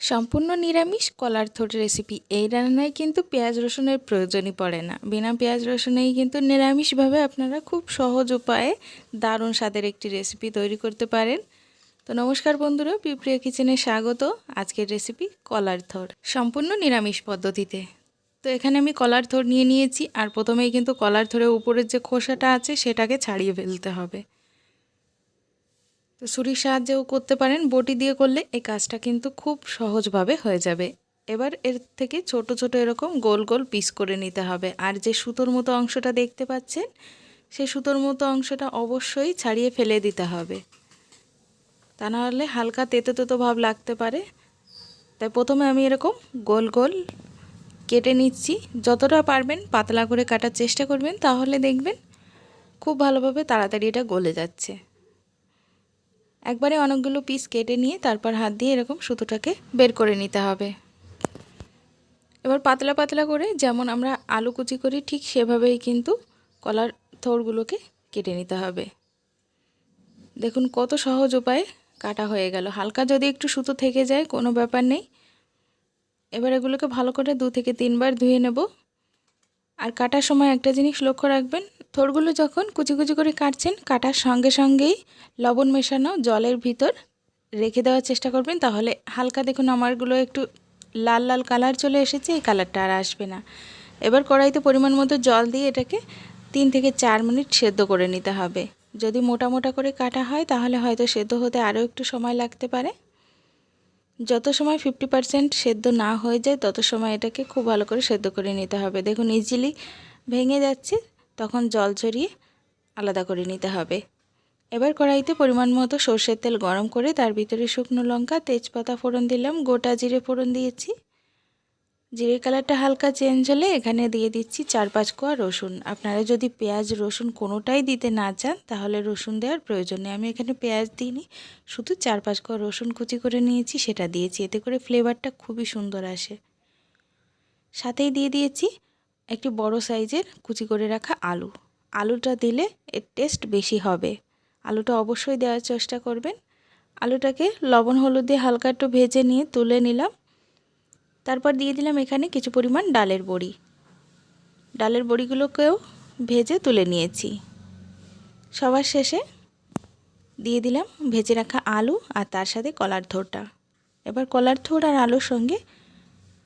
সম্পূর্ণ নিরামিষ কলার থোট রেসিপি এই রান্নায় কিন্তু পেঁয়াজ রসুনের প্রয়োজনই পড়ে না। বিনা পেঁয়াজ রসুনেই কিন্তু নিরামিষভাবে আপনারা খুব সহজ উপায়ে দারুণ স্বাদের একটি রেসিপি তৈরি করতে পারেন। তো নমস্কার বন্ধুরা পিপ্রিয়া কিচেনে স্বাগত। আজকের রেসিপি কলার থোর সম্পূর্ণ নিরামিষ পদ্ধতিতে। তো এখানে আমি কলার থোর নিয়ে নিয়েছি, আর প্রথমেই কিন্তু কলার থোরের উপরের যে খোসাটা আছে সেটাকে ছাড়িয়ে ফেলতে হবে। তো ছুরির সাহায্যেও করতে পারেন, বটি দিয়ে করলে এই কাজটা কিন্তু খুব সহজভাবে হয়ে যাবে। এবার এর থেকে ছোট ছোট এরকম গোল গোল পিস করে নিতে হবে। আর যে সুতোর মতো অংশটা দেখতে পাচ্ছেন, সে সুতোর মতো অংশটা অবশ্যই ছাড়িয়ে ফেলে দিতে হবে। তা নাহলে হালকা তেতো তেতো ভাব লাগতে পারে। তাই প্রথমে আমি এরকম গোল গোল কেটে নিচ্ছি। যতটা পারবেন পাতলা করে কাটার চেষ্টা করবেন, তাহলে দেখবেন খুব ভালোভাবে তাড়াতাড়ি এটা গলে যাচ্ছে। একবারে অনেকগুলো পিস কেটে নিয়ে তারপর হাত দিয়ে এরকম সুতোটাকে বের করে নিতে হবে। এবার পাতলা পাতলা করে যেমন আমরা আলু কুচি করি, ঠিক সেভাবেই কিন্তু কলার থোরগুলোকে কেটে নিতে হবে। দেখুন কত সহজ উপায়ে কাটা হয়ে গেল। হালকা যদি একটু সুতো থেকে যায়, কোনো ব্যাপার নেই। এবার এগুলোকে ভালো করে দু থেকে তিনবার ধুয়ে নেব। আর কাটার সময় একটা জিনিস লক্ষ্য রাখবেন থোরগুলো যখন কুচি কুচি করে কাটছেন, কাটার সঙ্গে সঙ্গেই লবণ মেশানো জলের ভিতর রেখে দেওয়ার চেষ্টা করবেন। তাহলে হালকা দেখুন আমারগুলো একটু লাল লাল কালার চলে এসেছে, এই কালারটা আর আসবে না। এবার কড়াইতে পরিমাণ মতো জল দিয়ে এটাকে তিন থেকে চার মিনিট সেদ্ধ করে নিতে হবে। যদি মোটা মোটা করে কাটা হয়, তাহলে হয়তো সেদ্ধ হতে আরও একটু সময় লাগতে পারে। যত সময় ফিফটি পারসেন্ট সেদ্ধ না হয়ে যায়, তত সময় এটাকে খুব ভালো করে সেদ্ধ করে নিতে হবে। দেখুন ইজিলি ভেঙে যাচ্ছে। তখন জল ঝরিয়ে আলাদা করে নিতে হবে। এবার কড়াইতে পরিমাণ মতো সর্ষের তেল গরম করে তার ভিতরে শুকনো লঙ্কা, তেজপাতা ফোড়ন দিলাম, গোটা জিরে ফোড়ন দিয়েছি। জিরে কালারটা হালকা চেঞ্জ হলে এখানে দিয়ে দিচ্ছি চার পাঁচ কোয়া রসুন। আপনারা যদি পেঁয়াজ, রসুন কোনোটাই দিতে না চান, তাহলে রসুন দেওয়ার প্রয়োজন নেই। আমি এখানে পেঁয়াজ দিইনি, শুধু চার পাঁচ কোয়া রসুন কুচি করে নিয়েছি, সেটা দিয়েছি। এতে করে ফ্লেভারটা খুবই সুন্দর আসে। সাথেই দিয়ে দিয়েছি একটি বড় সাইজের কুচি করে রাখা আলু। আলুটা দিলে এর টেস্ট বেশি হবে। আলুটা অবশ্যই দেওয়ার চেষ্টা করবেন। আলুটাকে লবণ হলুদ দিয়ে হালকা একটু ভেজে নিয়ে তুলে নিলাম। তারপর দিয়ে দিলাম এখানে কিছু পরিমাণ ডালের বড়ি। ডালের বড়িগুলোকেও ভেজে তুলে নিয়েছি। সবার শেষে দিয়ে দিলাম ভেজে রাখা আলু আর তার সাথে কলার থোরটা এবার কলার থোর আর আলুর সঙ্গে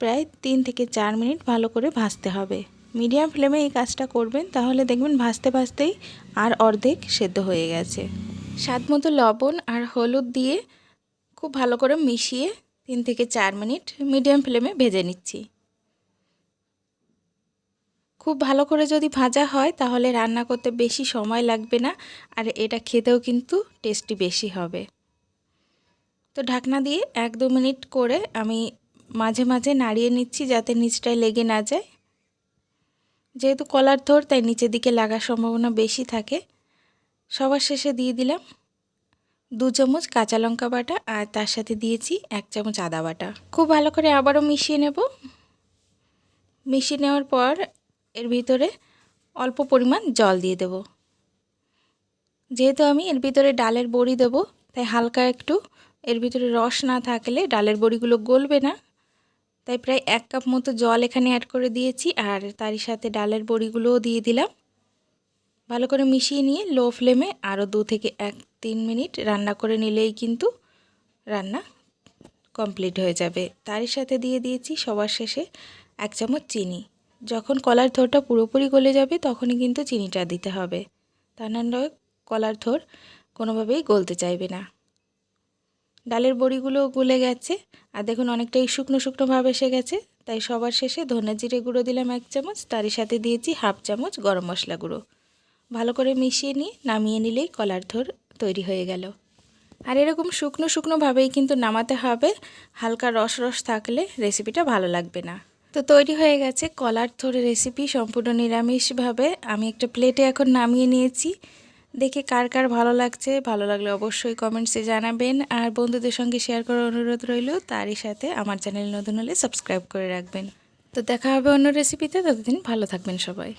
প্রায় তিন থেকে চার মিনিট ভালো করে ভাজতে হবে। মিডিয়াম ফ্লেমে এই কাজটা করবেন, তাহলে দেখবেন ভাজতে ভাজতেই আর অর্ধেক সেদ্ধ হয়ে গেছে। স্বাদ মতো লবণ আর হলুদ দিয়ে খুব ভালো করে মিশিয়ে তিন থেকে চার মিনিট মিডিয়াম ফ্লেমে ভেজে নিচ্ছি। খুব ভালো করে যদি ভাজা হয়, তাহলে রান্না করতে বেশি সময় লাগবে না, আর এটা খেতেও কিন্তু টেস্টি বেশি হবে। তো ঢাকনা দিয়ে এক দু মিনিট করে আমি মাঝে মাঝে নাড়িয়ে নিচ্ছি যাতে নিচটায় লেগে না যায়। যেহেতু কলার থোর তাই নিচের দিকে লাগার সম্ভাবনা বেশি থাকে। সবার শেষে দিয়ে দিলাম দু চামচ কাঁচা লঙ্কা বাটা আর তার সাথে দিয়েছি এক চামচ আদা বাটা। খুব ভালো করে আবারও মিশিয়ে নেব। মিশিয়ে নেওয়ার পর এর ভিতরে অল্প পরিমাণ জল দিয়ে দেব। যেহেতু আমি এর ভিতরে ডালের বড়ি দেব, তাই হালকা একটু এর ভিতরে রস না থাকলে ডালের বড়িগুলো গলবে না। তাই প্রায় এক কাপ মতো জল এখানে অ্যাড করে দিয়েছি আর তারই সাথে ডালের বড়িগুলোও দিয়ে দিলাম। ভালো করে মিশিয়ে নিয়ে লো ফ্লেমে আরও দু থেকে এক তিন মিনিট রান্না করে নিলেই কিন্তু রান্না কমপ্লিট হয়ে যাবে। তারই সাথে দিয়ে দিয়েছি সবার শেষে এক চামচ চিনি। যখন কলার থোরটা পুরোপুরি গলে যাবে তখনই কিন্তু চিনিটা দিতে হবে। তা না কলার থোর কোনোভাবেই গলতে চাইবে না। ডালের বড়িগুলো গলে গেছে। আর দেখুন অনেকটাই শুকনো শুকনো ভাব এসে গেছে। তাই সবার শেষে ধনে জিরে গুঁড়ো দিলাম এক চামচ। তারই সাথে দিয়েছি হাফ চামচ গরম মশলা গুঁড়ো। ভালো করে মিশিয়ে নিয়ে নামিয়ে নিলেই কলার থোর তৈরি হয়ে গেল। আর এরকম শুকনো শুকনোভাবেই কিন্তু নামাতে হবে। হালকা রস রস থাকলে রেসিপিটা ভালো লাগবে না। তো তৈরি হয়ে গেছে কলার থোর রেসিপি সম্পূর্ণ নিরামিষভাবে। আমি একটা প্লেটে এখন নামিয়ে নিয়েছি। দেখে কার কার ভালো লাগছে, ভালো লাগলে অবশ্যই কমেন্টসে জানাবেন। আর বন্ধুদের সঙ্গে শেয়ার করার অনুরোধ রইল, তারই সাথে আমার চ্যানেল নতুন হলে সাবস্ক্রাইব করে রাখবেন। তো দেখা হবে অন্য রেসিপিতে ততদিন ভালো থাকবেন সবাই।